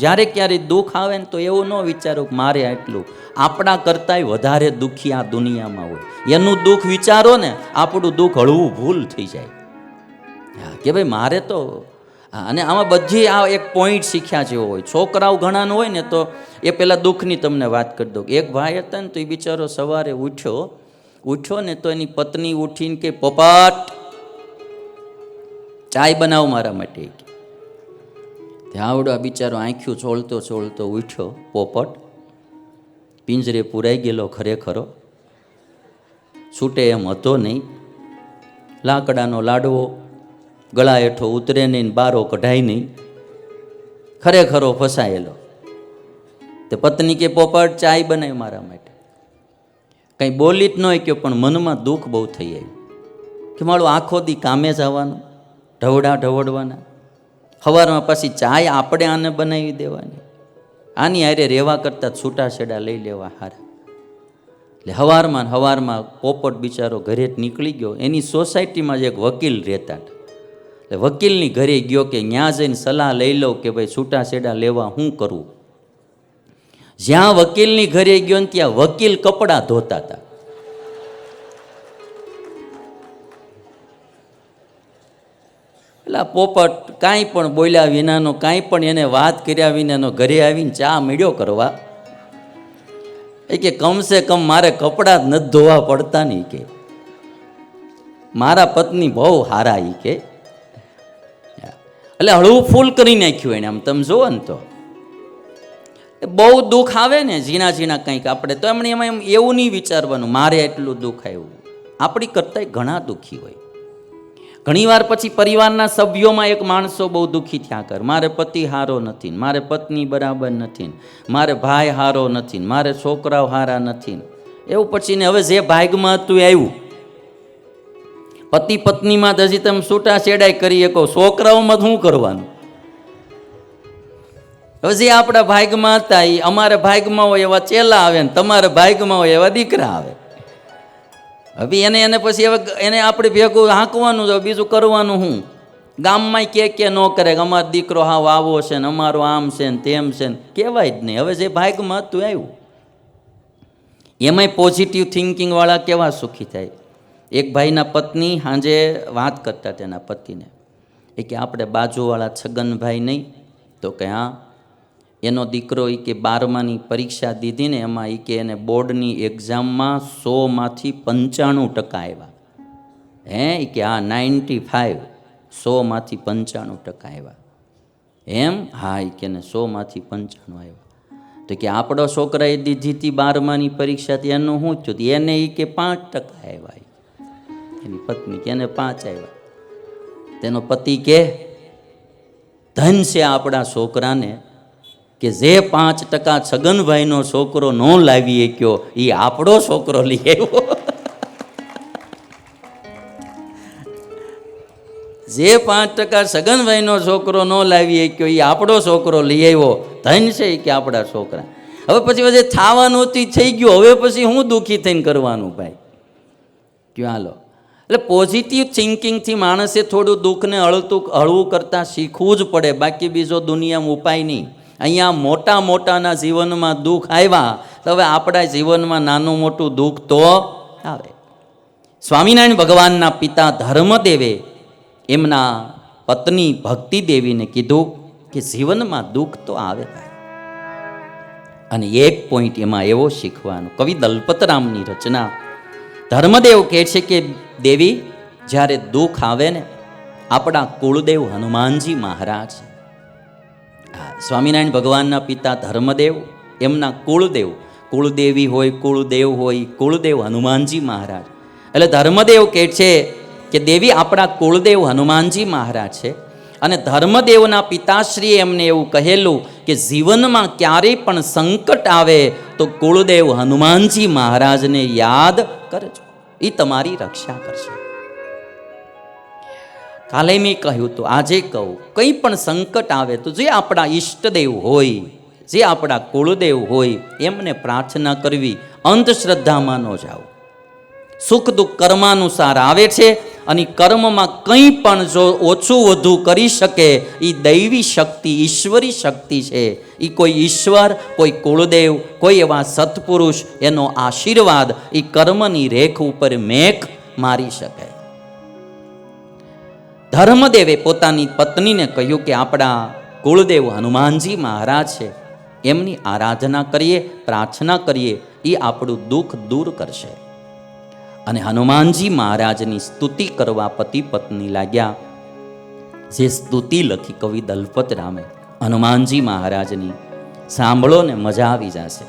જ્યારે ક્યારે દુઃખ આવે ને તો એવું ન વિચારો કે મારે આટલું. આપણા કરતાંય વધારે દુઃખી આ દુનિયામાં હોય. એનું દુઃખ વિચારો ને, આપણું દુઃખ હળવું ભૂલ થઈ જાય. કે ભાઈ મારે તો અને આમાં બધી આ એક પોઈન્ટ શીખ્યા જેવો હોય. છોકરાઓ ઘણાનો હોય ને તો એ પેલા દુઃખની તમને વાત કરી દઉં. એક ભાઈ હતા ને તો એ બિચારો સવારે ઉઠ્યો. ઉઠ્યો ને તો એની પત્ની ઉઠીને કે પપાટ ચાય બનાવ મારા માટે આવડો આ બિચારો આંખ્યું છોલતો છોલતો ઉઠ્યો, પોપટ. પિંજરે પુરાઈ ગયેલો ખરેખરો. છૂટે એમ હતો નહીં. લાકડાનો લાડવો, ગળા હેઠો ઉતરે નહીં, બારો કઢાય નહીં. ખરેખરો ફસાયેલો. તે પત્ની કે, પોપટ, ચાય બનાવી મારા માટે. કંઈ બોલી જ ન કહ્યું પણ મનમાં દુઃખ બહુ થઈ આવ્યું. કે મારું આખો દી કામે જવાનું, ઢવડા ઢવડવાના. સવારમાં પછી ચાય આપણે આને બનાવી દેવાની. આની આરે રહેવા કરતાં છૂટા છેડા લઈ લેવા હારા. એટલે હવારમાં હવારમાં પોપટ બિચારો ઘરે નીકળી ગયો. એની સોસાયટીમાં જ એક વકીલ રહેતા હતા. એટલે વકીલની ઘરે ગયો કે ત્યાં જઈને સલાહ લઈ લઉં કે ભાઈ છૂટા છેડા લેવા શું કરવું જ્યાં વકીલની ઘરે ગયો ને ત્યાં વકીલ કપડાં ધોતા હતા. એટલે પોપટ કાંઈ પણ બોલ્યા વિનાનો, કાંઈ પણ એને વાત કર્યા વિનાનો ઘરે આવીને ચા મીડ્યો કરવા. એ કે, કમસે કમ મારે કપડાં જ નથી ધોવા પડતા નહીં કે. મારા પત્ની બહુ હારા એ કે. એટલે હળવું ફૂલ કરી નાખ્યું એને, આમ તમે જુઓ ને તો. બહુ દુઃખ આવે ને, ઝીણા ઝીણા કંઈક આપણે, તો એમણે એમાં એમ એવું નહીં વિચારવાનું, મારે એટલું દુઃખ આવ્યું. આપણી કરતાંય ઘણા દુઃખી હોય. ઘણીવાર પછી પરિવારના સભ્યોમાં એક માણસો બહુ દુઃખી થયા કર. મારે પતિ હારો નથી મારે પત્ની બરાબર નથી મારે ભાઈ હારો નથી મારે છોકરાઓ હારા નથી એવું પછી ને હવે જે ભાગમાં હતું આવ્યું, પતિ પત્નીમાં હજી તમે છૂટા છેડાઈ કરી શકો, છોકરાઓમાં શું કરવાનું? હવે જે આપણા ભાગમાં હતા એ અમારા ભાગમાં હોય એવા ચેલા આવે ને, તમારા ભાગમાં હોય એવા દીકરા આવે. હવે એને એને પછી હવે એને આપણે ભેગું હાંકવાનું છે બીજું કરવાનું શું ગામમાં કે કે ન કરે કે અમારો દીકરો હાવ આવો છે ને, અમારો આમ છે ને, તેમ છે ને, કહેવાય જ નહીં. હવે જે ભાગમાં હતું આવ્યું. એમાંય પોઝિટિવ થિંકિંગવાળા કેવા સુખી થાય? એક ભાઈના પત્ની સાંજે વાત કરતા તેના પતિને. એ કે, આપણે બાજુવાળા છગનભાઈ નહીં? તો કે, હા. એનો દીકરો એ કે બારમાની પરીક્ષા દીધી ને એમાં એ કે એને બોર્ડની એક્ઝામમાં સોમાંથી પંચાણું ટકા આવ્યા હે? એ કે હા, નાઇન્ટી ફાઇવ, સોમાંથી પંચાણું ટકા આવ્યા એમ? હા એ કે સોમાંથી પંચાણું આવ્યા તો કે આપણો છોકરાએ દીધી હતી બારમાની પરીક્ષા એનું શું થયું એને એ કે પાંચ ટકા આવ્યા એની પત્ની કે એને પાંચ આવ્યા તેનો પતિ કે, ધન છે આપણા છોકરાને કે જે પાંચ ટકા છગનભાઈનો છોકરો ન લાવી શક્યો એ આપણો છોકરો લઈ આવ્યો. જે પાંચ ટકા છગનભાઈનો છોકરો ન લાવી શક્યો એ આપણો છોકરો લઈ આવ્યો. ધન છે કે આપણા છોકરા. હવે પછી પછી થવાનું હતી થઈ ગયું, હવે પછી હું દુઃખી થઈને કરવાનું ભાઈ? ક્યાં, હાલો. એટલે પોઝિટિવ થિંકિંગથી માણસે થોડું દુઃખને હળતું, હળવું કરતાં શીખવું જ પડે, બાકી બીજો દુનિયામાં ઉપાય નહીં. અહીંયા મોટા મોટાના જીવનમાં દુઃખ આવ્યા, તો હવે આપણા જીવનમાં નાનું મોટું દુઃખ તો આવે. સ્વામિનારાયણ ભગવાનના પિતા ધર્મદેવે એમના પત્ની ભક્તિ દેવીને કીધું કે જીવનમાં દુઃખ તો આવે અને એક પોઈન્ટ એમાં એવો શીખવાનો, કવિ દલપતરામની રચના. ધર્મદેવ કહે છે કે, દેવી, જ્યારે દુઃખ આવે ને, આપણા કુળદેવ હનુમાનજી મહારાજ સ્વામિનારાયણ ભગવાનના પિતા ધર્મદેવ, એમના કુળદેવ. કુળદેવી હોય, કુળદેવ હોય, કુળદેવ હનુમાનજી મહારાજ. એટલે ધર્મદેવ કહે છે કે દેવી આપણા કુળદેવ હનુમાનજી મહારાજ છે. અને ધર્મદેવના પિતાશ્રીએ એમને એવું કહેલું કે જીવનમાં ક્યારેય પણ સંકટ આવે તો કુળદેવ હનુમાનજી મહારાજને યાદ કરજો. એ તમારી રક્ષા કરશે. કાલે મેં કહ્યું, તો આજે કહું, કંઈ પણ સંકટ આવે તો જે આપણા ઈષ્ટદેવ હોય, જે આપણા કુળદેવ હોય, એમને પ્રાર્થના કરવી, અંધશ્રદ્ધામાં ન જાઓ. સુખ દુઃખ કર્માનુસાર આવે છે અને કર્મમાં કંઈ પણ જો ઓછું વધુ કરી શકે એ દૈવી શક્તિ, ઈશ્વરી શક્તિ છે. એ કોઈ ઈશ્વર, કોઈ કુળદેવ, કોઈ એવા સત્પુરુષ, એનો આશીર્વાદ એ કર્મની રેખ ઉપર મેઘ મારી શકે. ધર્મદેવે પોતાની પત્નીને કહ્યું કે આપણા કુળદેવ હનુમાનજી મહારાજ છે. એમની આરાધના કરીએ, પ્રાર્થના કરીએ, એ આપણું દુઃખ દૂર કરશે. અને હનુમાનજી મહારાજની સ્તુતિ કરવા પતિ પત્ની લાગ્યા. જે સ્તુતિ લખી કવિ દલપત રામે, હનુમાનજી મહારાજની સાંભળો ને મજા આવી જશે.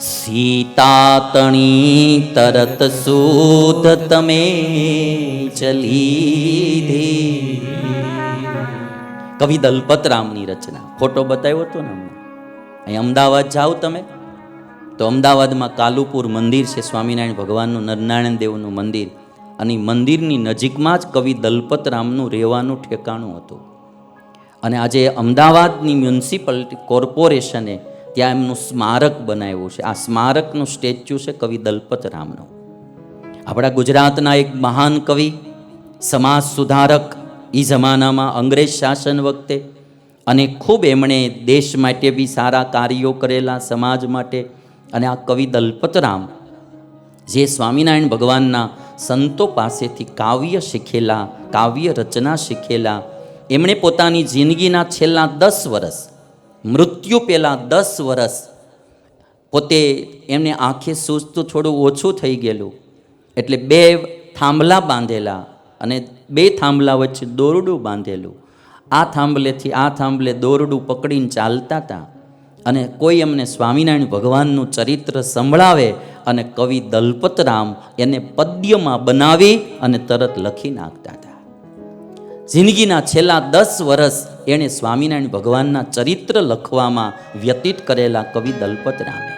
સીતાતણી તરત સુધ તમે ચલી કવિ દલપત રામની રચના. ફોટો બતાવ્યો હતો ને અમને અહીં અમદાવાદ જાઓ તમે. તો અમદાવાદમાં કાલુપુર મંદિર છે, સ્વામિનારાયણ ભગવાનનું, નરનારાયણ દેવનું મંદિર. અને મંદિરની નજીકમાં જ કવિ દલપત રામનું રહેવાનું ઠેકાણું હતું. અને આજે અમદાવાદની મ્યુનિસિપાલિટી કોર્પોરેશને ત્યાં એમનું સ્મારક બનાવ્યું છે. આ સ્મારકનું સ્ટેચ્યુ છે કવિ દલપત રામનું. આપણા ગુજરાતના એક મહાન કવિ, સમાજ સુધારક એ જમાનામાં અંગ્રેજ શાસન વખતે અને ખૂબ એમણે દેશ માટે બી સારા કાર્યો કરેલા સમાજ માટે અને આ કવિ દલપતરામ જે સ્વામિનારાયણ ભગવાનના સંતો પાસેથી કાવ્ય શીખેલા, કાવ્ય રચના શીખેલા, એમણે પોતાની જિંદગીના છેલ્લા દસ વર્ષ મૃત્યુ પહેલાં દસ વર્ષ પોતે એમને આંખે સૂઝતું થોડું ઓછું થઈ ગયેલું. એટલે બે થાંભલા બાંધેલા અને બે થાંભલા વચ્ચે દોરડું બાંધેલું. આ થાંભલેથી આ થાંભલે દોરડું પકડીને ચાલતા હતા અને કોઈ એમને સ્વામિનારાયણ ભગવાનનું ચરિત્ર સંભળાવે અને કવિ દલપતરામ એને પદ્યમાં બનાવી અને તરત લખી નાખતા હતા જિંદગીના છેલ્લા દસ વર્ષ એણે સ્વામિનારાયણ ભગવાનના ચરિત્ર લખવામાં વ્યતીત કરેલા કવિ દલપત રામે.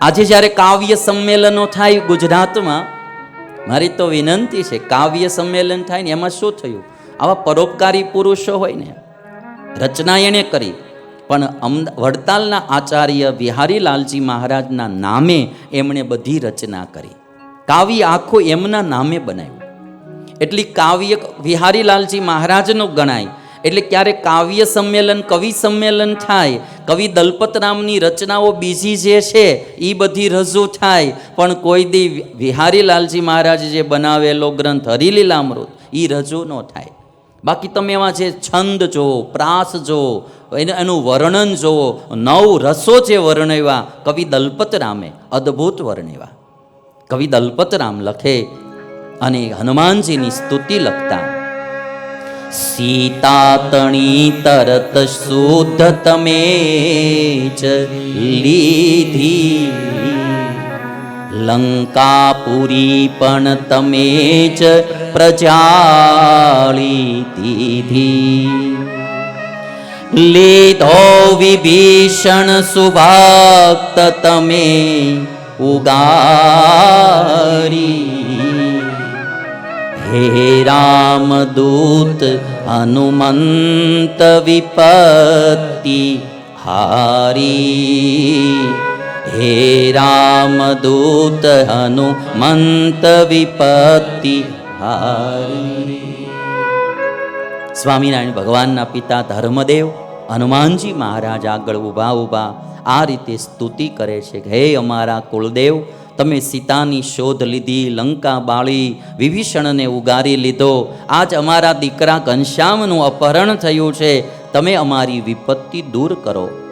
આજે જ્યારે કાવ્ય સંમેલનો થાય ગુજરાતમાં, મારી તો વિનંતી છે, કાવ્ય સંમેલન થાય ને એમાં શું થયું? આવા પરોપકારી પુરુષો હોય ને, રચના એણે કરી, પણ અમદા, વડતાલના આચાર્ય વિહારીલાલજી મહારાજના નામે એમણે બધી રચના કરી. કાવ્ય આખું એમના નામે બનાવ્યું. એટલી કાવ્ય વિહારીલાલજી મહારાજનું ગણાય એટલે ક્યારે કાવ્ય સંમેલન, કવિ સંમેલન થાય, કવિ દલપત રામની રચનાઓ બીજી જે છે એ બધી રજૂ થાય. પણ કોઈ દી વિહારીલાલજી મહારાજ જે બનાવેલો ગ્રંથ હરિલીલામૃત એ રજૂ ન થાય. બાકી તમે એમાં જે છંદ જુઓ પ્રાસ જુઓ એને- એનું વર્ણન જુઓ નવ રસો જે વર્ણવ્યા, કવિ દલપતરામે અદ્ભુત વર્ણવ્યા. કવિ દલપતરામ લખે અને હનુમાનજીની સ્તુતિ લખતા. સીતાતણી તરત શુદ્ધ તમે જ લીધી. લંકાપુરી પણ તમે જ પ્રજાળી દીધી. લીધો વિભીષણ સુભક્ત તમે ઉગારી. હે રામદૂત હનુમંત વિપત્તિ હારી હે રામદૂત હનુમંત વિપત્તિ હારી સ્વામિનારાયણ ભગવાનના પિતા ધર્મદેવ હનુમાનજી મહારાજ આગળ ઊભા ઊભા આ રીતે સ્તુતિ કરે છે હે અમારા કુળદેવ તમે સીતાની શોધ લીધી, લંકા બાળી, વિભીષણને ઉગારી લીધો. આજ અમારા દીકરા ઘનશ્યામનું અપહરણ થયું છે. તમે અમારી વિપત્તિ દૂર કરો.